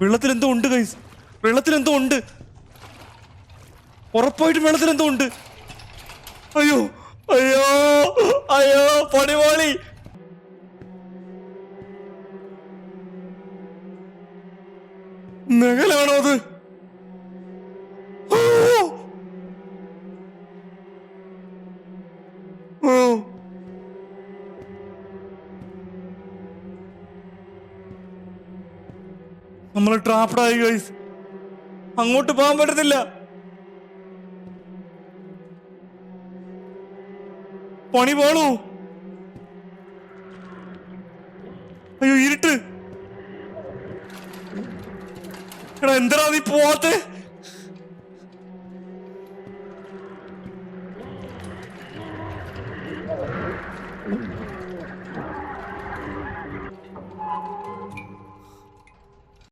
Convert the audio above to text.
വെള്ളത്തിൽ എന്തോ ഉണ്ട് കൈസ് വെള്ളത്തിൽ എന്തോ ഉണ്ട്. ഉറപ്പായിട്ടും വെള്ളത്തിൽ എന്തോ ഉണ്ട്. അയ്യോ അയ്യോ അയ്യോ പൊടിപോളി നഗലാണോ അത്? നമ്മൾ ട്രാപ്ഡായി ഗൈസ് അങ്ങോട്ട് പോകാൻ പറ്റത്തില്ല. പണി പോളൂ അയ്യോ ഇരുട്ട്. എടാ എന്തിനാ നീ പോവാത്ത?